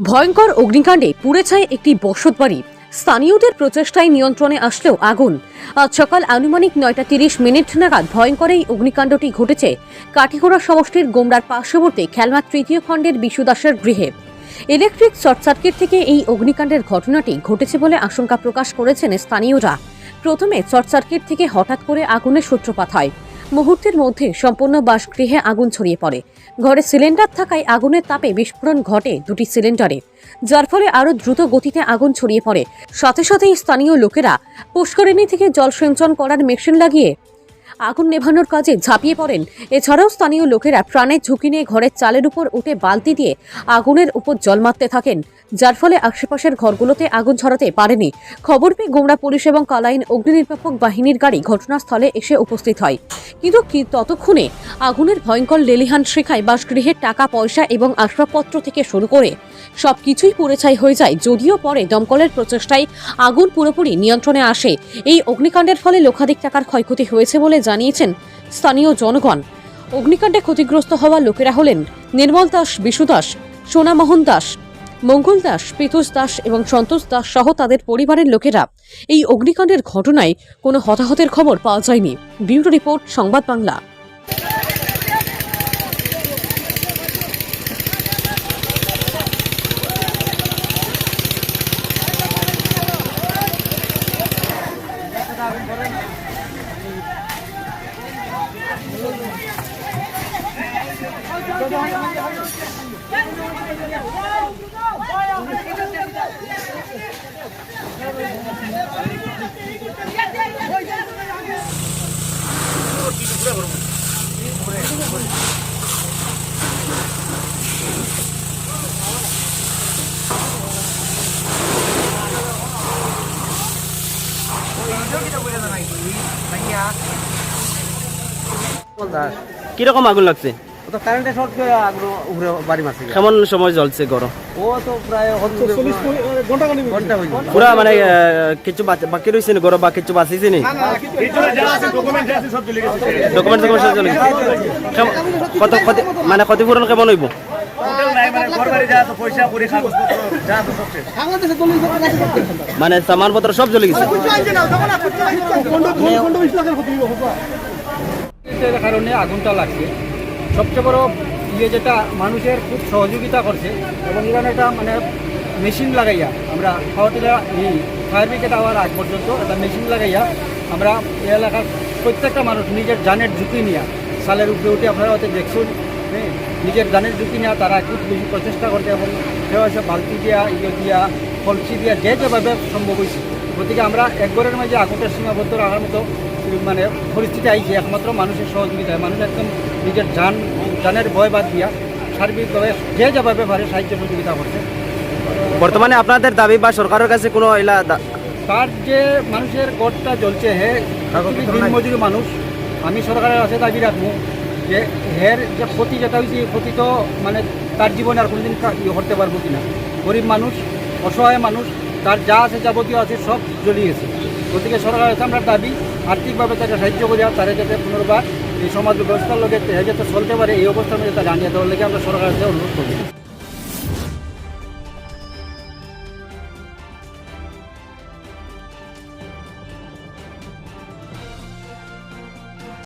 ভয়ঙ্কর অগ্নিকাণ্ডে পুড়ে ছায় একটি বসত বাড়ি। স্থানীয়দের প্রচেষ্টায় নিয়ন্ত্রণে আসলেও আগুন। আজ সকাল আনুমানিক নয়টা তিরিশ মিনিট নাগাদ ভয়ঙ্কর এই অগ্নিকাণ্ডটি ঘটেছে কাঠিগোড়া সমষ্টির গোমরার পার্শ্ববর্তী খেলনা তৃতীয় খণ্ডের বিশু দাসের গৃহে। ইলেকট্রিক শর্ট সার্কিট থেকে এই অগ্নিকাণ্ডের ঘটনাটি ঘটেছে বলে আশঙ্কা প্রকাশ করেছেন স্থানীয়রা। প্রথমে শর্ট সার্কিট থেকে হঠাৎ করে আগুনের সূত্রপাত হয়। মুহূর্তের মধ্যে সম্পূর্ণ বাসগৃহে আগুন ছড়িয়ে পড়ে। ঘরে সিলিন্ডার থাকায় আগুনের তাপে বিস্ফোরণ ঘটে দুটি সিলিন্ডারে, যার ফলে আরও দ্রুত গতিতে আগুন ছড়িয়ে পড়ে। সাথে সাথেই স্থানীয় লোকেরা পুষ্করিণী থেকে জল সিঞ্চন করার মেশিন লাগিয়ে আগুন নেভানোর কাজে ঝাঁপিয়ে পড়েন। এছাড়াও স্থানীয় লোকেরা প্রাণের ঝুঁকি নিয়ে ঘরের চালের উপর উঠে বালতি দিয়ে আগুনের উপর জল মারতে থাকেন। যার ফলে আশেপাশের ঘরগুলোতে আগুন ছড়াতে পারেনি। খবর পেয়ে গোমরা পুলিশ এবং কালাইন অগ্নি নির্বাপক বাহিনীর গাড়ি ঘটনাস্থলে এসে উপস্থিত হয়। কিন্তু কি ততক্ষণে আগুনের ভয়ঙ্কর লেলিহান শেখায় বাসগৃহের টাকা, পয়সা এবং আসবাবপত্র থেকে শুরু করে সবকিছুই পুড়ে ছাই হয়ে যায়। যদিও পরে দমকলের প্রচেষ্টায় আগুন পুরোপুরি নিয়ন্ত্রণে আসে, এই অগ্নিকাণ্ডের ফলে লক্ষাধিক টাকার ক্ষয়ক্ষতি হয়েছে বলে জানিয়েছেন স্থানীয় জনগণ। অগ্নিকাণ্ডে ক্ষতিগ্রস্ত হওয়া লোকেরা হলেন নির্মল দাস, বিশু দাস সোনামোহন দাস মঙ্গল দাস, পীতুষ দাস এবং সন্তোষ দাস সহ তাদের পরিবারের লোকেরা এই অগ্নিকাণ্ডের ঘটনায় কোনো হতাহতের খবর পাওয়া যায়নি। ব্যুরো রিপোর্ট, সংবাদ বাংলা। দাস কীরকম আগুন লাগছে? তো কারেন্টে শর্ট করে আগুন উপরে বাড়ি মারছে কেমন সময় জ্বলছে গরম ও তো প্রায় ঘণ্টা ঘণ্টা পুরা মানে কিছু বাচ- বাকি রয়েছে নি গরম বা কিছু বাঁচিছে নি ডকুমেন্ট ডকুমেন্ট সব চলে কত ক্ষতি মানে ক্ষতিপূরণ কেমন হইব মানে সামান পত্র সব চলে গেছে কারণে আগুনটা লাগছে সবচেয়ে বড় ইয়ে যেটা, মানুষের খুব সহযোগিতা করছে এবং এখানে একটা মানে মেশিন লাগাইয়া আমরা হাওয়াটিলা এই ফায়ার ব্রিগেড আওয়ার আগ পর্যন্ত একটা মেশিন লাগাইয়া আমরা এই এলাকার প্রত্যেকটা মানুষ নিজের জানের ঝুঁকি নিয়ে, সালের উপরে উঠে আপনারা হয়তো দেখছেন হ্যাঁ নিজের জানের ঝুঁকি নিয়ে তারা খুব বেশি প্রচেষ্টা করছে এবং কেউ এসে বালতি দিয়া ইয়ে দিয়া, কলসি দিয়া যে যেভাবে সম্ভব হয়েছে গতিকে আমরা একবারের মাঝে আগুনটা সীমাবদ্ধ রাখার মতো মানে পরিস্থিতি আইছে একমাত্র মানুষের সহযোগিতায়। মানুষ একদম নিজের যান যানের ভয় বাদ দিয়া সার্বিকভাবে যে যেভাবে পারে সাহায্য সহযোগিতা করছে। বর্তমানে আপনাদের দাবি বা সরকারের কাছে কোনো এলা তার যে মানুষের গড়টা চলছে হে দিনমজুরি মানুষ আমি সরকারের কাছে দাবি রাখব যে হের যে ক্ষতি যেটা হয়েছে এই ক্ষতি তো মানে তার জীবনে আর কোনোদিন করতে পারব কিনা। গরিব মানুষ অসহায় মানুষ তার যা আছে যাবতীয় আছে সব জ্বলিয়েছে। গতিকে সরকারের কাছে আমরা দাবি, আর্থিকভাবে তাকে সাহায্য করিয়া তারা যাতে পুনর্বার এই সমাজ ব্যবস্থার লোকের যাতে চলতে পারে এই অবস্থার মধ্যে তা জানিয়ে দেওয়ার লেগে আমরা সরকারের অনুরোধ করি